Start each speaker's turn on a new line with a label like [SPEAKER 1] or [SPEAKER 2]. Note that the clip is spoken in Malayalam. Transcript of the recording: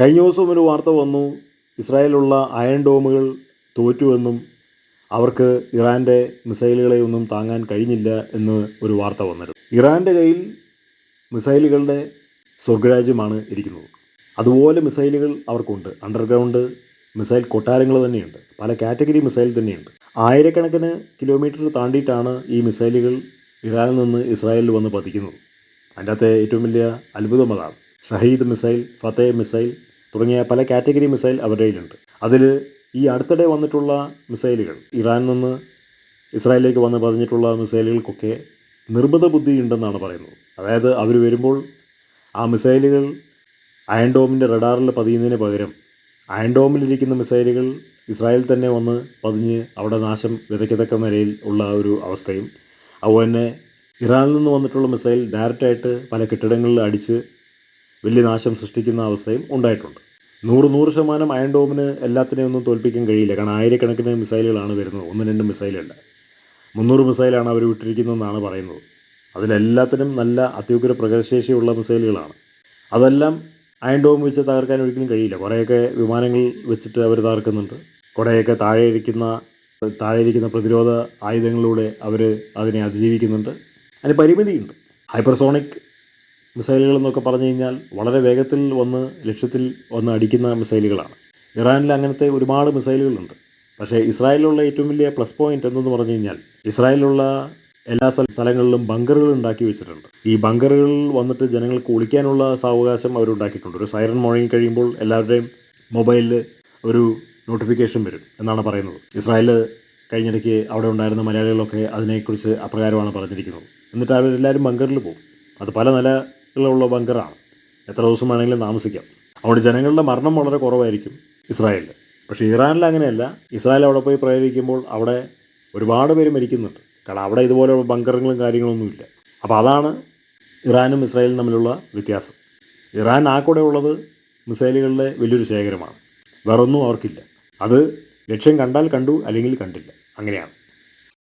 [SPEAKER 1] കഴിഞ്ഞ ദിവസം ഒരു വാർത്ത വന്നു. ഇസ്രായേലുള്ള അയൺ ഡോമുകൾ തോറ്റുവെന്നും അവർക്ക് ഇറാന്റെ മിസൈലുകളെ ഒന്നും താങ്ങാൻ കഴിഞ്ഞില്ല എന്ന് ഒരു വാർത്ത വന്നിരുന്നു. ഇറാന്റെ കയ്യിൽ മിസൈലുകളുടെ സ്വർഗരാജ്യമാണ് ഇരിക്കുന്നത്. അതുപോലെ മിസൈലുകൾ അവർക്കുണ്ട്. അണ്ടർഗ്രൗണ്ട് മിസൈൽ കൊട്ടാരങ്ങൾ തന്നെയുണ്ട്. പല കാറ്റഗറി മിസൈൽ തന്നെയുണ്ട്. ആയിരക്കണക്കിന് കിലോമീറ്റർ താണ്ടിയിട്ടാണ് ഈ മിസൈലുകൾ ഇറാനിൽ നിന്ന് ഇസ്രായേലിൽ വന്ന് പതിക്കുന്നത്. അതിന്റെ അകത്തെ ഏറ്റവും വലിയ അത്ഭുതം അതാണ്. ഷഹീദ് മിസൈൽ ഫത്തേ മിസൈൽ തുടങ്ങിയ പല കാറ്റഗറി മിസൈൽ അവരുടെ കയ്യിലുണ്ട്. അതിൽ ഈ അടുത്തിടെ വന്നിട്ടുള്ള മിസൈലുകൾ ഇറാനിൽ നിന്ന് ഇസ്രായേലിലേക്ക് വന്ന് പതിഞ്ഞിട്ടുള്ള മിസൈലുകൾക്കൊക്കെ നിർബന്ധ ബുദ്ധി ഉണ്ടെന്നാണ് പറയുന്നത്. അതായത് അവർ വരുമ്പോൾ ആ മിസൈലുകൾ അയൺഡോമിന്റെ റഡാറിൽ പതിയുന്നതിന് പകരം അയൺഡോമിലിരിക്കുന്ന മിസൈലുകൾ ഇസ്രായേൽ തന്നെ വന്ന് പതിഞ്ഞ് അവിടെ നാശം വിതയ്ക്കത്തക്ക നിലയിൽ ഉള്ള ഒരു അവസ്ഥയും അതുപോലെ തന്നെ ഇറാനിൽ നിന്ന് വന്നിട്ടുള്ള മിസൈൽ ഡയറക്റ്റായിട്ട് പല കെട്ടിടങ്ങളിൽ അടിച്ച് വലിയ നാശം സൃഷ്ടിക്കുന്ന അവസ്ഥയും ഉണ്ടായിട്ടുണ്ട്. നൂറ് നൂറ് ശതമാനം അയൺ ഡോമിന് എല്ലാത്തിനെയും ഒന്നും തോൽപ്പിക്കാൻ കഴിയില്ല. കാരണം ആയിരക്കണക്കിന് മിസൈലുകളാണ് വരുന്നത്. ഒന്ന് രണ്ട് മിസൈലല്ല മുന്നൂറ് മിസൈലാണ് അവർ വിട്ടിരിക്കുന്നതെന്നാണ് പറയുന്നത്. അതിലെല്ലാത്തിനും നല്ല അത്യുഗ്ര പ്രകടശേഷിയുള്ള മിസൈലുകളാണ്. അതെല്ലാം അയൺ ഡോം വെച്ച് തകർക്കാൻ ഒരിക്കലും കഴിയില്ല. കുറേയൊക്കെ വിമാനങ്ങൾ വെച്ചിട്ട് അവർ തകർക്കുന്നുണ്ട്. കുറേയൊക്കെ താഴെ ഇരിക്കുന്ന താഴെ ഇരിക്കുന്ന പ്രതിരോധ ആയുധങ്ങളിലൂടെ അവർ അതിനെ അതിജീവിക്കുന്നുണ്ട്. അതിന് പരിമിതിയുണ്ട്. ഹൈപ്പർസോണിക് മിസൈലുകൾ എന്നൊക്കെ പറഞ്ഞു കഴിഞ്ഞാൽ വളരെ വേഗത്തിൽ വന്ന് ലക്ഷ്യത്തിൽ വന്ന് അടിക്കുന്ന മിസൈലുകളാണ്. ഇറാനിൽ അങ്ങനത്തെ ഒരുപാട് മിസൈലുകളുണ്ട്. പക്ഷേ ഇസ്രായേലിലുള്ള ഏറ്റവും വലിയ പ്ലസ് പോയിന്റ് എന്തെന്ന് പറഞ്ഞു കഴിഞ്ഞാൽ ഇസ്രായേലിലുള്ള എല്ലാ സ്ഥല- സ്ഥലങ്ങളിലും ബങ്കറുകൾ ഉണ്ടാക്കി വെച്ചിട്ടുണ്ട്. ഈ ബങ്കറുകളിൽ വന്നിട്ട് ജനങ്ങൾക്ക് ഒളിക്കാനുള്ള സാവകാശം അവരുണ്ടാക്കിയിട്ടുണ്ട്. ഒരു സൈറൺ മുഴങ്ങി കഴിയുമ്പോൾ എല്ലാവരുടെയും മൊബൈലിൽ ഒരു നോട്ടിഫിക്കേഷൻ വരും എന്നാണ് പറയുന്നത്. ഇസ്രായേൽ കഴിഞ്ഞിടയ്ക്ക് അവിടെ ഉണ്ടായിരുന്ന മലയാളികളൊക്കെ അതിനെക്കുറിച്ച് അപ്രകാരമാണ് പറഞ്ഞിരിക്കുന്നത്. എന്നിട്ട് അവരെല്ലാവരും ബങ്കറിൽ പോകും. അത് പല നിലകളുള്ള ബങ്കറാണ്. എത്ര ദിവസം വേണമെങ്കിലും താമസിക്കാം. അവിടെ ജനങ്ങളുടെ മരണം വളരെ കുറവായിരിക്കും ഇസ്രായേലിൽ പക്ഷേ ഇറാനിൽ അങ്ങനെയല്ല. ഇസ്രായേൽ അവിടെ പോയി പ്രയോഗിക്കുമ്പോൾ അവിടെ ഒരുപാട് പേര് മരിക്കുന്നുണ്ട്. കാരണം അവിടെ ഇതുപോലെയുള്ള ബങ്കറുകളും കാര്യങ്ങളൊന്നുമില്ല അപ്പോൾ അതാണ് ഇറാനും ഇസ്രായേലും തമ്മിലുള്ള വ്യത്യാസം. ഇറാൻ ആ കൂടെ ഉള്ളത് മിസൈലുകളുടെ വലിയൊരു ശേഖരമാണ്. വേറൊന്നും അവർക്കില്ല. അത് ലക്ഷ്യം കണ്ടാൽ കണ്ടു അല്ലെങ്കിൽ കണ്ടില്ല. അങ്ങനെയാണ്.